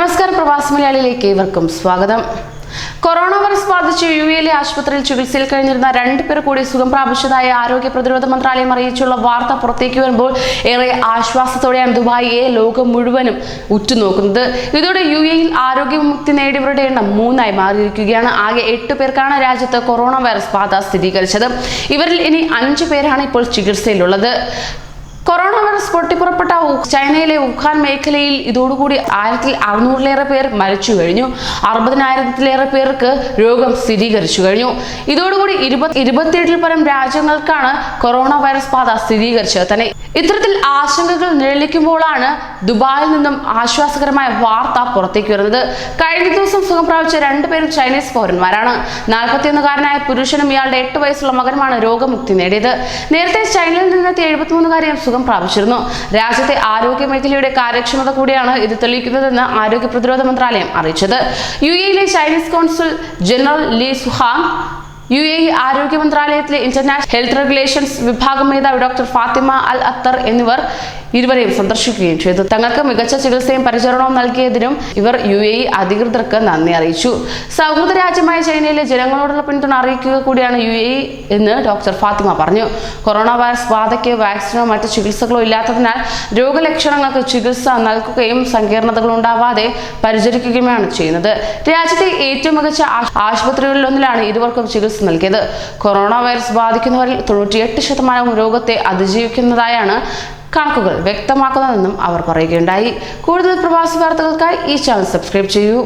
നമസ്കാരം പ്രവാസി മലയാളിയിലേക്ക് ഏവർക്കും സ്വാഗതം. കൊറോണ വൈറസ് ബാധിച്ച് യു എയിലെ ആശുപത്രിയിൽ ചികിത്സയിൽ കഴിഞ്ഞിരുന്ന രണ്ടുപേർ കൂടി സുഖം പ്രാപിച്ചതായി ആരോഗ്യ പ്രതിരോധ മന്ത്രാലയം അറിയിച്ചുള്ള വാർത്ത പുറത്തേക്ക് വരുമ്പോൾ ഏറെ ആശ്വാസത്തോടെയാണ് ദുബായിയെ ലോകം മുഴുവനും ഉറ്റുനോക്കുന്നത്. ഇതോടെ യു എയിൽ ആരോഗ്യമുക്തി നേടിയവരുടെ എണ്ണം മൂന്നായി മാറിയിരിക്കുകയാണ്. ആകെ എട്ട് പേർക്കാണ് രാജ്യത്ത് കൊറോണ വൈറസ് ബാധ സ്ഥിരീകരിച്ചത്. ഇവരിൽ ഇനി അഞ്ച് പേരാണ് ഇപ്പോൾ ചികിത്സയിലുള്ളത്. വൈറസ് പൊട്ടിപ്പുറപ്പെട്ട ചൈനയിലെ വുഹാൻ മേഖലയിൽ ഇതോടുകൂടി ആയിരത്തിൽ അറുന്നൂറിലേറെ പേർ മരിച്ചു കഴിഞ്ഞു. അറുപതിനായിരത്തിലേറെ പേർക്ക് രോഗം സ്ഥിരീകരിച്ചു കഴിഞ്ഞു. ഇതോടുകൂടി ഇരുപത്തി ഇരുപത്തിയെട്ടിൽ പരം രാജ്യങ്ങൾക്കാണ് കൊറോണ വൈറസ് ബാധ സ്ഥിരീകരിച്ചത് തന്നെ. ഇത്തരത്തിൽ ആശങ്കകൾ നിഴലിക്കുമ്പോഴാണ് ദുബായിൽ നിന്നും ആശ്വാസകരമായ വാർത്ത പുറത്തേക്ക് വരുന്നത്. കഴിഞ്ഞ ദിവസം സുഖം പ്രാപിച്ച രണ്ടുപേരും ചൈനീസ് പൗരന്മാരാണ്. നാൽപ്പത്തിയൊന്നുകാരനായ പുരുഷനും ഇയാളുടെ എട്ട് വയസ്സുള്ള മകനുമാണ് രോഗമുക്തി നേടിയത്. നേരത്തെ ചൈനയിൽ നിന്നെത്തിയ എഴുപത്തിമൂന്നുകാരിയും സുഖം പ്രാപിച്ചിരുന്നു. രാജ്യത്തെ ആരോഗ്യ മേഖലയുടെ കാര്യക്ഷമത കൂടിയാണ് ഇത് തെളിയിക്കുന്നതെന്ന് ആരോഗ്യ പ്രതിരോധ മന്ത്രാലയം അറിയിച്ചത്. യു എയിലെ Chinese consul general Li Suhang U A ആരോഗ്യ മന്ത്രാലയത്തിലെ ഇന്റർനാഷണൽ ഹെൽത്ത് റെഗുലേഷൻസ് വിഭാഗം മേധാവി ഡോക്ടർ ഫാത്തിമ അൽ അത്തർ എന്നിവർ ഇരുവരെയും സന്ദർശിക്കുകയും ചെയ്തു. തങ്ങൾക്ക് മികച്ച ചികിത്സയും പരിചരണവും നൽകിയതിനും ഇവർ യു എ ഇ അധികൃതർക്ക് നന്ദി അറിയിച്ചു. സൗഹൃദ രാജ്യമായ ചൈനയിലെ ജനങ്ങളോടുള്ള പിന്തുണ അറിയിക്കുക കൂടിയാണ് യു എ ഇ എന്ന് ഡോക്ടർ ഫാത്തിമ പറഞ്ഞു. കൊറോണ വൈറസ് ബാധയ്ക്ക് വാക്സിനോ മറ്റ് ചികിത്സകളോ ഇല്ലാത്തതിനാൽ രോഗലക്ഷണങ്ങൾക്ക് ചികിത്സ നൽകുകയും സങ്കീർണതകൾ ഉണ്ടാവാതെ പരിചരിക്കുകയുമാണ് ചെയ്യുന്നത്. രാജ്യത്തെ ഏറ്റവും മികച്ച ആശുപത്രികളിലൊന്നിലാണ് ഇരുവർക്കും ചികിത്സ നൽകിയത്. കൊറോണ വൈറസ് ബാധിക്കുന്നവരിൽ തൊണ്ണൂറ്റിയെട്ട് ശതമാനവും രോഗത്തെ അതിജീവിക്കുന്നതായാണ് കണക്കുകൾ വ്യക്തമാക്കുന്നതെന്നും അവർ പറയുകയുണ്ടായി. കൂടുതൽ പ്രവാസി വാർത്തകൾക്കായി ഈ ചാനൽ സബ്സ്ക്രൈബ് ചെയ്യൂ.